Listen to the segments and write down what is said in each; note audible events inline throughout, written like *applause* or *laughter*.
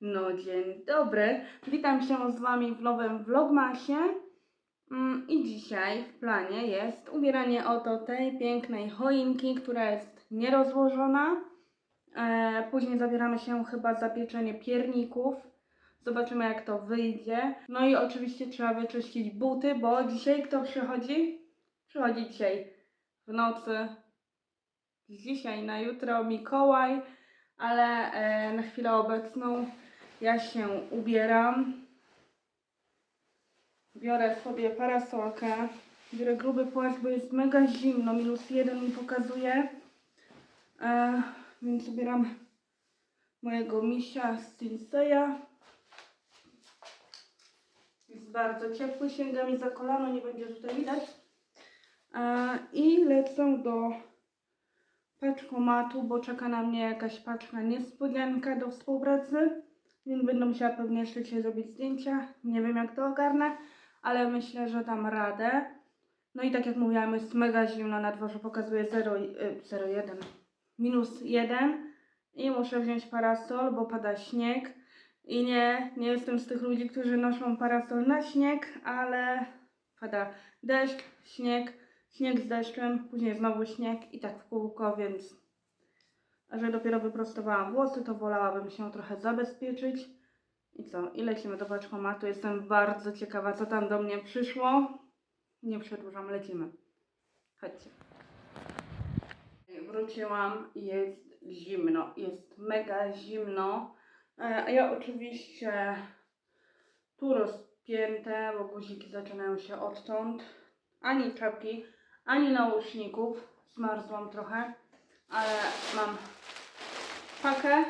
No dzień dobry, witam się z Wami w nowym vlogmasie Mm, i dzisiaj w planie jest ubieranie oto tej pięknej choinki, która jest nierozłożona. E, później zabieramy się chyba za pieczenie pierników. Zobaczymy jak to wyjdzie. No i oczywiście trzeba wyczyścić buty, bo dzisiaj kto przychodzi? Przychodzi dzisiaj w nocy, dzisiaj na jutro Mikołaj, ale e, na chwilę obecną ja się ubieram. Biorę sobie parasolkę. Biorę gruby płaszcz, bo jest mega zimno. Minus jeden mi pokazuje. E, więc ubieram mojego misia z Sinseya. Jest bardzo ciepły, sięga mi za kolano, nie będzie tutaj widać. E, I lecę do paczkomatu, bo czeka na mnie jakaś paczka niespodzianka do współpracy, więc będę musiała pewnie dzisiaj zrobić zdjęcia. Nie wiem jak to ogarnę, ale myślę, że dam radę. No i tak jak mówiłam, jest mega zimno na dworze, pokazuje 0,1, minus 1 i muszę wziąć parasol, bo pada śnieg. I nie, nie jestem z tych ludzi, którzy noszą parasol na śnieg, ale pada deszcz, śnieg, śnieg z deszczem, później znowu śnieg i tak w kółko, więc że dopiero wyprostowałam włosy, to wolałabym się trochę zabezpieczyć. I co? I lecimy do paczkomatu. Jestem bardzo ciekawa, co tam do mnie przyszło. Nie przedłużam, lecimy. Chodźcie. Wróciłam i jest zimno. Jest mega zimno. E, A ja oczywiście tu rozpięte, bo guziki zaczynają się odtąd. Ani czapki, ani nauszników. Zmarzłam trochę, ale mam pakę.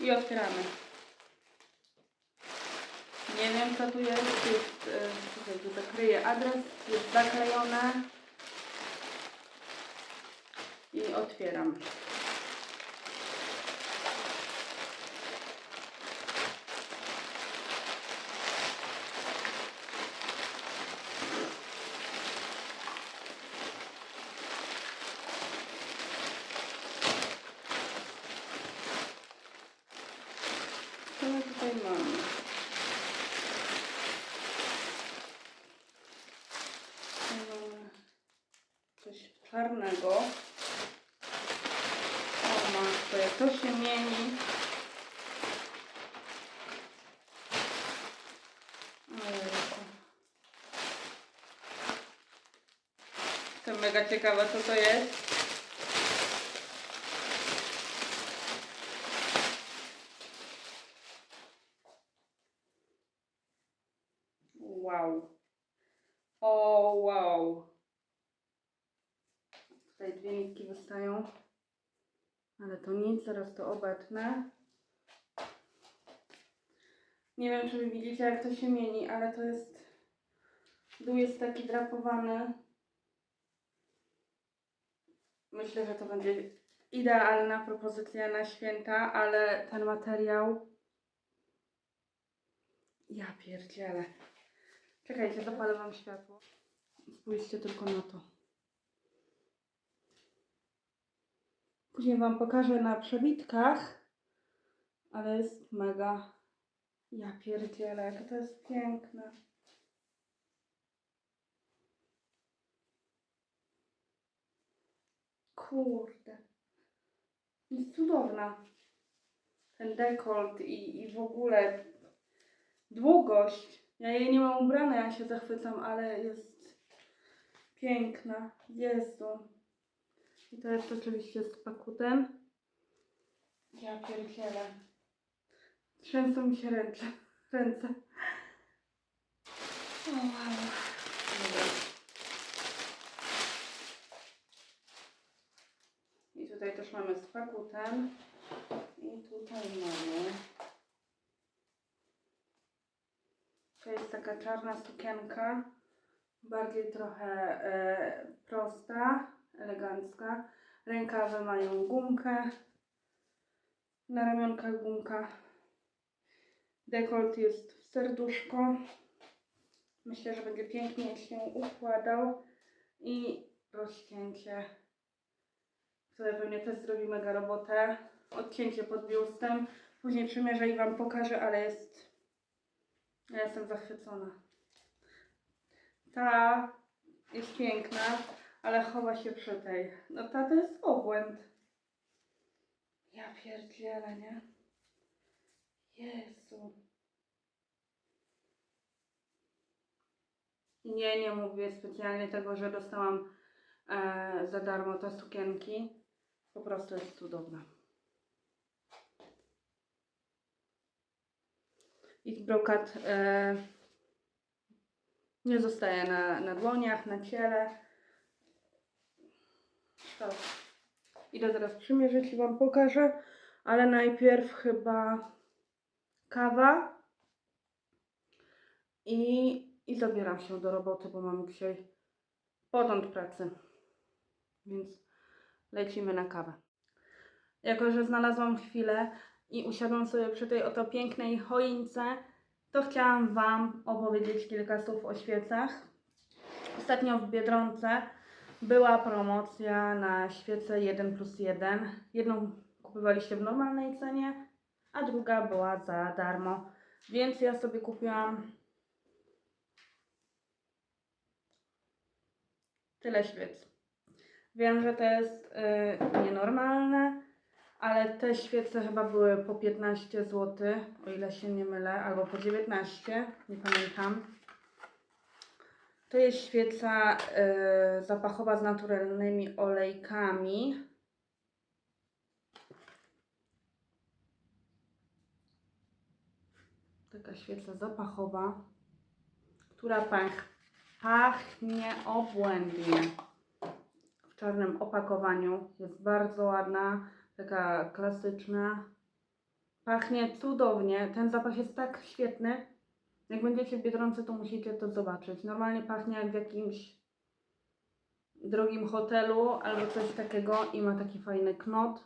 I otwieramy. Nie wiem co tu jest, jest e, tutaj tu zakryję adres, jest zaklejone. I otwieram. Co my tutaj mamy? Tutaj mamy coś czarnego. O matko, jak to się mieni. Jestem mega ciekawa, co to jest. Wow. O, wow. Tutaj dwie nitki wystają. Ale to nic, zaraz to obetnę. Nie wiem, czy widzicie, jak to się mieni, ale to jest... Dół jest taki drapowany. Myślę, że to będzie idealna propozycja na święta, ale ten materiał... Ja pierdzielę. Czekajcie, zapalę wam światło. Spójrzcie tylko na to. Później wam pokażę na przebitkach, ale jest mega. Ja pierdzielę, jak to jest piękne. Kurde. Jest cudowna. Ten dekolt i, i w ogóle długość. Ja jej nie mam ubrane, ja się zachwycam, ale jest piękna. Jezu. I to jest oczywiście z pakutem. Ja pierdzielę. Trzęsą mi się ręce. *laughs* ręce. O, wow. I tutaj też mamy z pakutem. I tutaj mamy To jest taka czarna sukienka, bardziej trochę e, prosta, elegancka. Rękawy mają gumkę, na ramionkach gumka. Dekolt jest w serduszko. Myślę, że będzie pięknie się układał. I rozcięcie, które pewnie też zrobi mega robotę. odcięcie pod biustem. Później przymierzę i Wam pokażę, ale jest... Ja jestem zachwycona. Ta jest piękna, ale chowa się przy tej. No ta to jest obłęd. Ja pierdzielę, nie? Jezu. I Nie, nie mówię specjalnie tego, że dostałam e, za darmo te sukienki. Po prostu jest cudowna. Ich brokat e, nie zostaje na, na dłoniach, na ciele. To. Idę teraz przymierzyć i Wam pokażę, ale najpierw chyba kawa i, i zabieram się do roboty, bo mam dzisiaj potąd pracy. Więc lecimy na kawę. Jako, że znalazłam chwilę i usiadłam sobie przy tej oto pięknej choince, to chciałam Wam opowiedzieć kilka słów o świecach. Ostatnio w Biedronce była promocja na świece 1 plus 1. Jedną kupowaliście w normalnej cenie, a druga była za darmo. Więc ja sobie kupiłam tyle świec. Wiem, że to jest y, nienormalne, ale te świece chyba były po 15 zł, o ile się nie mylę, albo po 19, nie pamiętam. To jest świeca y, zapachowa z naturalnymi olejkami. Taka świeca zapachowa, która pach, pachnie obłędnie. W czarnym opakowaniu. Jest bardzo ładna, taka klasyczna. Pachnie cudownie. Ten zapach jest tak świetny. Jak będziecie w Biedronce, to musicie to zobaczyć. Normalnie pachnie jak w jakimś drogim hotelu albo coś takiego i ma taki fajny knot.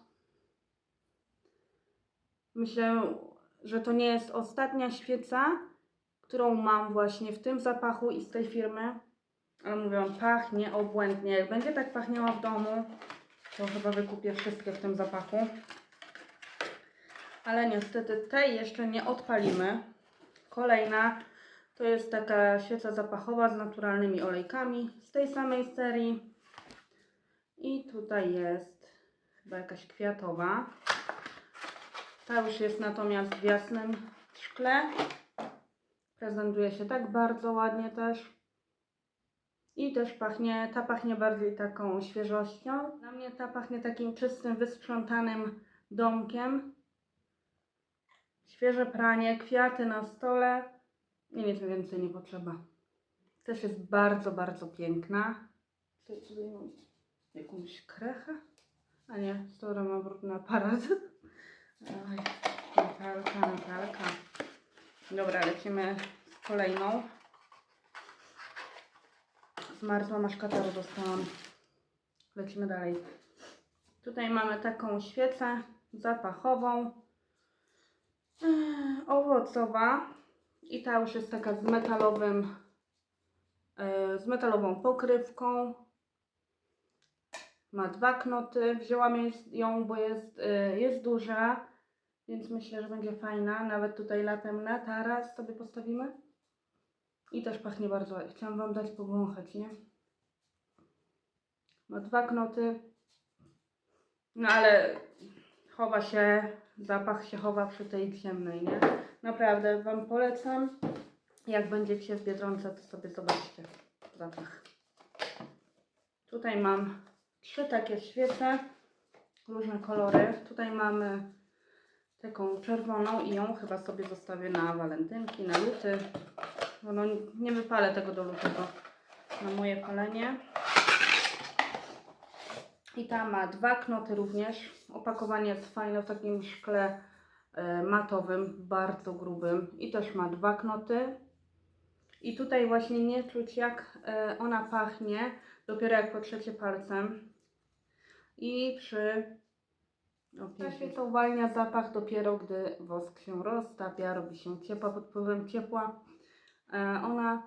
Myślę, że to nie jest ostatnia świeca, którą mam właśnie w tym zapachu i z tej firmy. Ale mówię, pachnie obłędnie. Jak będzie tak pachniała w domu, to chyba wykupię wszystkie w tym zapachu. Ale niestety tej jeszcze nie odpalimy. Kolejna to jest taka świeca zapachowa z naturalnymi olejkami z tej samej serii. I tutaj jest chyba jakaś kwiatowa. Ta już jest natomiast w jasnym szkle. Prezentuje się tak bardzo ładnie też. I też pachnie, ta pachnie bardziej taką świeżością. Na mnie ta pachnie takim czystym, wysprzątanym domkiem. Świeże pranie, kwiaty na stole i nic więcej nie potrzeba. Też jest bardzo, bardzo piękna. Co tutaj mam? Jakąś krechę? A nie, Stora ma brudny aparat. Oj, Natalka, Natalka. Dobra, lecimy z kolejną. Zmarzłam, aż kataru dostałam. Lecimy dalej. Tutaj mamy taką świecę zapachową, owocowa i ta już jest taka z metalowym, yy, z metalową pokrywką. Ma dwa knoty. Wzięłam ją, bo jest, yy, jest duża, więc myślę, że będzie fajna. Nawet tutaj latem na taras sobie postawimy. I też pachnie bardzo ładnie. Chciałam Wam dać powąchać, nie? Ma dwa knoty. No ale chowa się, zapach się chowa przy tej ciemnej, nie? Naprawdę Wam polecam. Jak będziecie w Biedronce, to sobie zobaczcie zapach. Tutaj mam trzy takie świece, różne kolory. Tutaj mamy taką czerwoną i ją chyba sobie zostawię na walentynki, na luty. No, nie wypalę tego do lutego na moje palenie. I ta ma dwa knoty również. Opakowanie jest fajne w takim szkle e, matowym, bardzo grubym. I też ma dwa knoty. I tutaj właśnie nie czuć jak e, ona pachnie, dopiero jak potrzecie palcem. I przy Ta świeca uwalnia zapach dopiero gdy wosk się roztapia, robi się ciepła pod wpływem ciepła. E, ona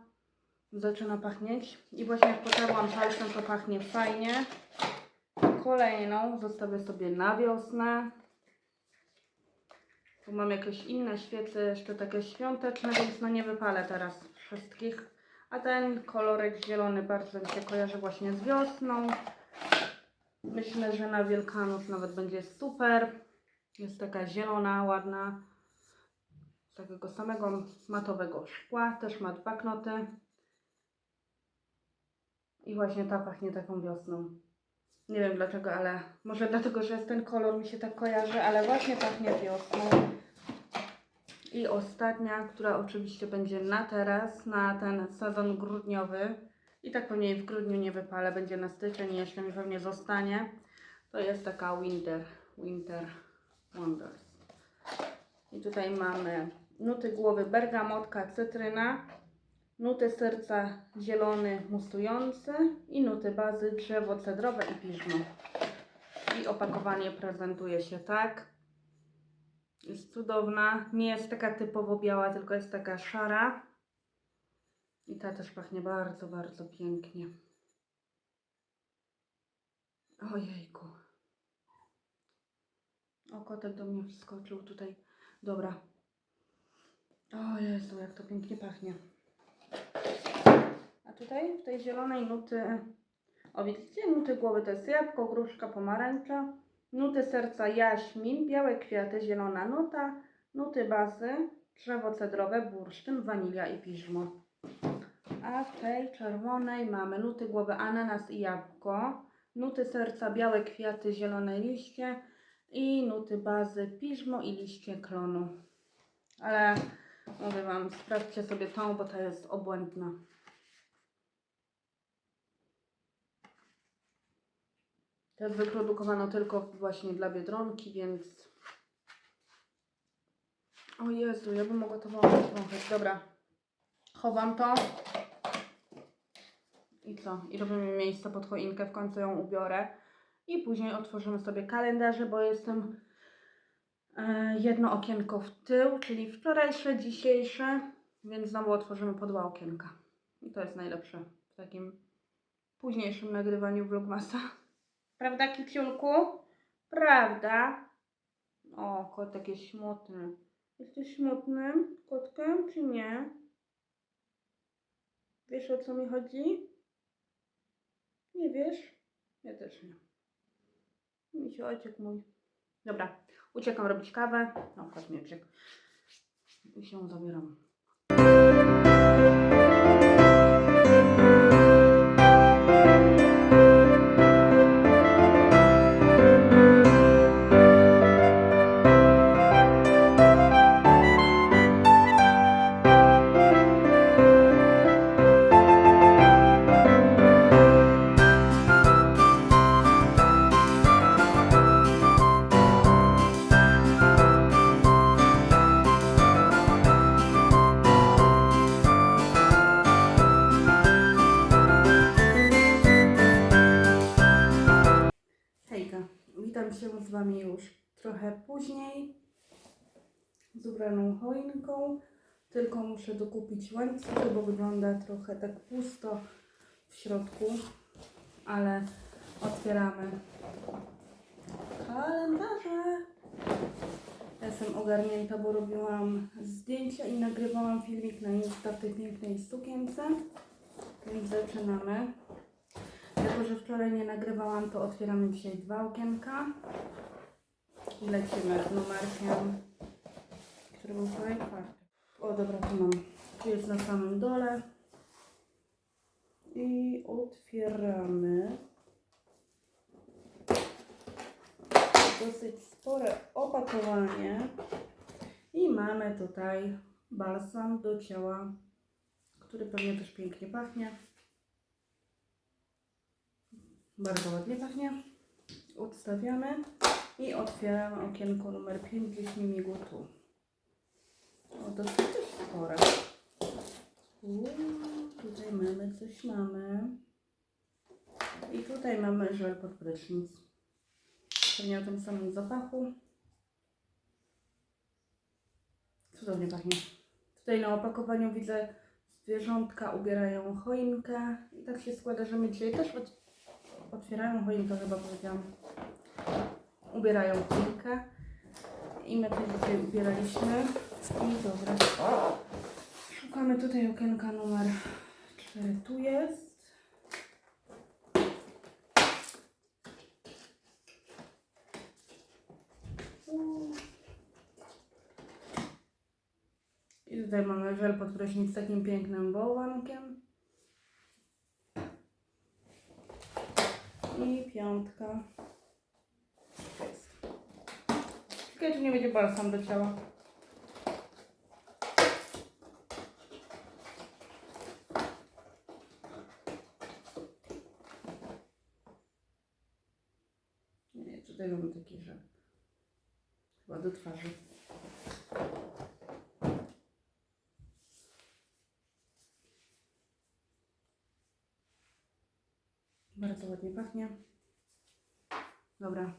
zaczyna pachnieć i właśnie jak potarłam palcem to pachnie fajnie. Kolejną zostawię sobie na wiosnę. Tu mam jakieś inne świece, jeszcze takie świąteczne, więc no nie wypalę teraz wszystkich. A ten kolorek zielony bardzo mi się kojarzy właśnie z wiosną. Myślę, że na Wielkanoc nawet będzie super. Jest taka zielona, ładna. Z takiego samego matowego szkła. Też ma dwa knoty. I właśnie ta pachnie taką wiosną. Nie wiem dlaczego, ale może dlatego, że ten kolor mi się tak kojarzy, ale właśnie pachnie wiosną. I ostatnia, która oczywiście będzie na teraz, na ten sezon grudniowy. I tak pewnie w grudniu nie wypalę, będzie na styczeń, jeszcze mi pewnie zostanie. To jest taka Winter, Winter Wonders. I tutaj mamy nuty głowy bergamotka, cytryna, nuty serca zielony mustujący i nuty bazy drzewo cedrowe i piżmo. I opakowanie prezentuje się tak. Jest cudowna. Nie jest taka typowo biała, tylko jest taka szara. I ta też pachnie bardzo, bardzo pięknie. Ojejku. O, kotek do mnie wskoczył tutaj. Dobra. O Jezu, jak to pięknie pachnie. A tutaj w tej zielonej nuty, o widzicie, nuty głowy to jest jabłko, gruszka, pomarańcza, nuty serca jaśmin, białe kwiaty, zielona nuta, nuty bazy, drzewo cedrowe, bursztyn, wanilia i piżmo. A w tej czerwonej mamy nuty głowy ananas i jabłko, nuty serca, białe kwiaty, zielone liście. I nuty bazy, piżmo i liście klonu. Ale mówię Wam, sprawdźcie sobie tą, bo ta jest obłędna. Jest wyprodukowano tylko właśnie dla Biedronki, więc... O Jezu, ja bym mogła to wąchać, wąchać. Dobra. Chowam to. I co? I robimy miejsce pod choinkę, w końcu ją ubiorę. I później otworzymy sobie kalendarze, bo jestem jedno okienko w tył, czyli wczorajsze, dzisiejsze, więc znowu otworzymy po dwa okienka. I to jest najlepsze w takim późniejszym nagrywaniu vlogmasa. Prawda, kiciulku? Prawda? O, kotek jest smutny. Jesteś smutnym kotkiem, czy nie? Wiesz o co mi chodzi? Nie wiesz? Ja też nie. Mi się ociek mój. Dobra, uciekam robić kawę. No, kot mi. I się zabieram. Tylko muszę dokupić łańcuchy, bo wygląda trochę tak pusto w środku, ale otwieramy kalendarze. Ja Jestem ogarnięta, bo robiłam zdjęcia i nagrywałam filmik na Insta w tej pięknej sukience, więc zaczynamy. Jako, że wczoraj nie nagrywałam, to otwieramy dzisiaj dwa okienka. I lecimy z numerkiem, który był wczoraj. O, dobra, tu mam. Tu jest na samym dole. I otwieramy. Dosyć spore opakowanie. I mamy tutaj balsam do ciała, który pewnie też pięknie pachnie. Bardzo ładnie pachnie. Odstawiamy i otwieramy okienko numer 5 gdzieś mi migło tu. O, dosyć też spore. Uuu, tutaj mamy, coś mamy. I tutaj mamy żel pod prysznic. Pewnie o tym samym zapachu. Cudownie pachnie. Tutaj na opakowaniu widzę zwierzątka ubierają choinkę. I tak się składa, że my dzisiaj też otwierają choinkę, chyba powiedziałam. Ubierają choinkę. I my też dzisiaj ubieraliśmy. Dobra. Szukamy tutaj okienka numer 4. Tu jest. I tutaj mamy żel pod prysznic z takim pięknym bałwankiem. I piątka. Ciekawe, czy nie będzie balsam do ciała. Tutaj mamy taki żel. Chyba do twarzy. Bardzo ładnie pachnie. Dobra.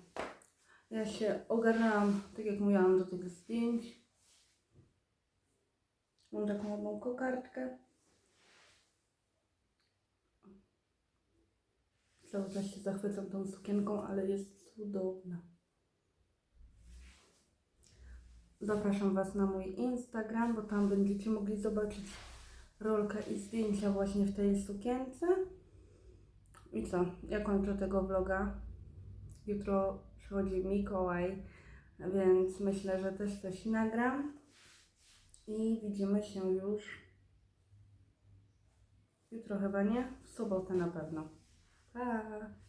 Ja się ogarnęłam, tak jak mówiłam, do tych zdjęć. Mam taką ładną kokardkę. Cały czas się zachwycam tą sukienką, ale jest cudowna. Zapraszam Was na mój Instagram, bo tam będziecie mogli zobaczyć rolkę i zdjęcia właśnie w tej sukience. I co? Ja kończę tego vloga. Jutro przychodzi Mikołaj, więc myślę, że też coś nagram. I widzimy się już jutro chyba nie, w sobotę na pewno. Pa!